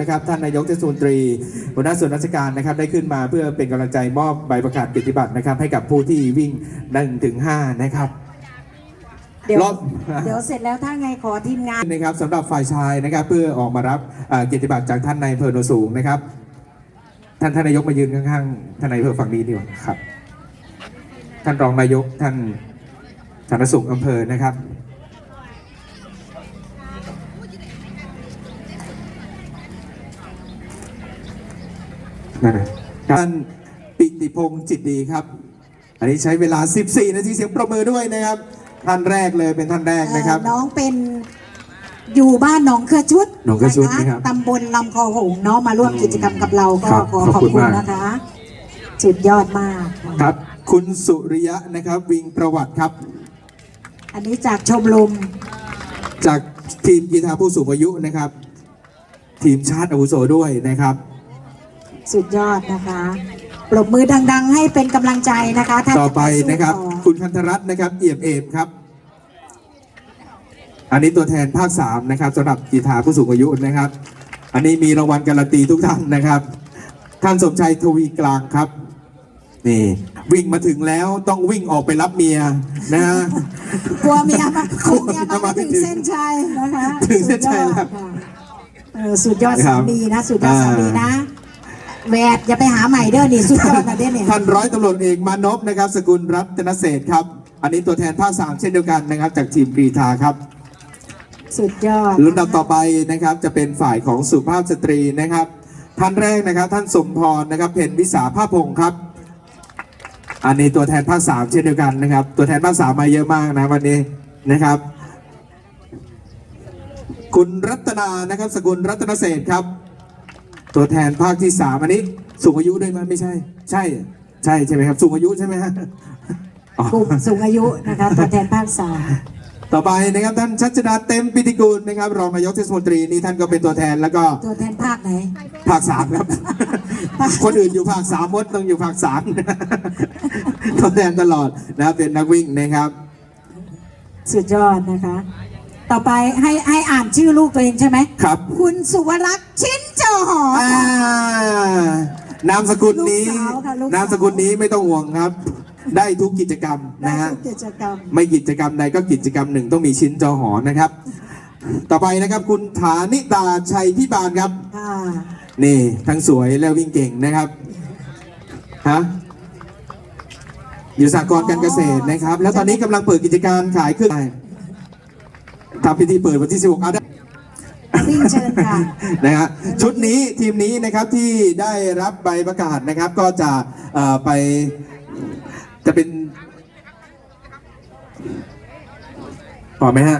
นะครับท่านนายกเทศมนตรีหัวหน้าส่วนราชการนะครับได้ขึ้นมาเพื่อเป็นกำลังใจมอบใบประกาศกิตติบัตรนะครับให้กับผู้ที่วิ่ง1ถึง5นะครับเดี๋ยวรอบเดี๋ยวเสร็จแล้วถ้าไงขอทีมงานนะครับสำหรับฝ่ายชายนะครับเพื่อออกมารับเอ่อกิตติบัตรจากท่านนายอำเภอโนนสูงนะครับ ท่านท่านนายกมายืนข้างๆท่านนายอำเภอฝั่งนี้ดีกว่าครับ ท่านรองนายกท่านสาธารณสุขอำเภอนะครับ นั่นนะ ท่านปิติพงษ์จิตดีครับ อันนี้ใช้เวลา 14 นาทีเสียงประมือด้วยนะครับ ท่านแรกเลยเป็นท่านแรกนะครับเอ่อน้องเป็นอยู่บ้านหนองเครือชุดหนองเครือชุดนะครับตำบลลำคอหงส์เนาะมาร่วมกิจกรรมกับเราก็ครับขอขอบขอบคุณคุณมากนะคะสุดยอดมากครับ คุณสุริยะนะครับ วิงประวัติครับ อันนี้จากชมรมจากทีมกีฬาผู้สูงอายุนะครับ ทีมชาติอาวุโสด้วยนะครับ สุดยอดนะคะ ปรบมือดัง ๆ ให้เป็นกำลังใจนะคะท่านต่อไปจสู้นะครับ ต่อ คุณคันธรัตน์นะครับเอี่ยมเอมครับ อันนี้ตัวแทนภาค3นะครับสำหรับกีฬาผู้สูงอายุนะครับ อันนี้มีรางวัลการันตีทุกท่านนะครับ ท่านสมชัยทวีกลางครับ นี่ วิ่งมาถึงแล้วต้องวิ่งออกไปรับเมียนะฮะ กลัวเมียมากกลัวเมียเมียมามาไม่ถึงถึงเส้นชัยนะคะถึงเส้นชัยแล้วสุดอดค่ะเออสุดยอดครัสาบมีนะ สุดยอดอ่าสามีนะ แหวดอย่าไปหาใหม่เด้อนี่สุดยอดนะเด้อเนี่ย ท่านร้อยตำรวจเอกมานพนะครับ สกุลรัตนเศรษฐ์ครับ อันนี้ตัวแทนภาคสามเช่นเดียวกันนะครับ จากทีมกรีธาครับสุดยอดลำดับต่อไปนะครับจะเป็นฝ่ายของสุภาพสตรีนะครับ ท่านแรกนะครับ ท่านสมพรนะครับเพนวิสาภาพพงศ์ครับ อันนี้ตัวแทนภาคสามเช่นเดียวกันนะครับ ตัวแทนภาคสามมาเยอะมากนะวันนี้นะครับ คุณรัตนานะครับ สกุลรัตนเศรษฐ์ครับ ตัวแทนภาคที่สามอันนี้ สูงอายุด้วยไหมไม่ใช่ ใช่ ใช่ใช่ไหมครับ สูงอายุใช่ไหมฮะอ๋อกลุ่มสูงอายุนะคะตัวแทนภาคสามต่อไปนะครับท่านชัชนาเต็มปิติกูลนะครับรองนายกเทศมนตรีนี่ท่านก็เป็นตัวแทนแล้วก็ตัวแทนภาคไหน ภาคสามครับ คนอื่นอยู่ภาคสามมดต้องอยู่ภาคสามตัวแทนตลอดนะครับเป็นนักวิ่งนะครับ สุดยอดนะคะ ต่อไปให้ให้อ่านชื่อลูกตัวเองใช่ไหมครับ คุณสุวรักษ์ชินเจ้าหออ่าค่ะนามสกุลนี้ ลูกสาวค่ะลูกสาว นามสกุลนี้ไม่ต้องห่วงครับ ได้ทุกกิจกรรมได้นะฮะ ทุกกิจกรรม ไม่กิจกรรมใดก็กิจกรรมหนึ่งต้องมีชิ้นจอหอนะครับ ต่อไปนะครับคุณฐานิตาชัยพิบาลครับ ค่ะ นี่ทั้งสวยและวิ่งเก่งนะครับฮะอยู่สากลการเกษตรนะครับ แล้วตอนนี้กำลังเปิดกิจการขายเครื่อง ทำพิธีเปิดวันที่ 16อาทิตย์วิ่งเชิญค่ะ นะฮะชุดนี้ทีมนี้นะครับที่ได้รับใบประกาศนะครับ ก็จะเอ่อไปจะเป็นต่อไหมฮะ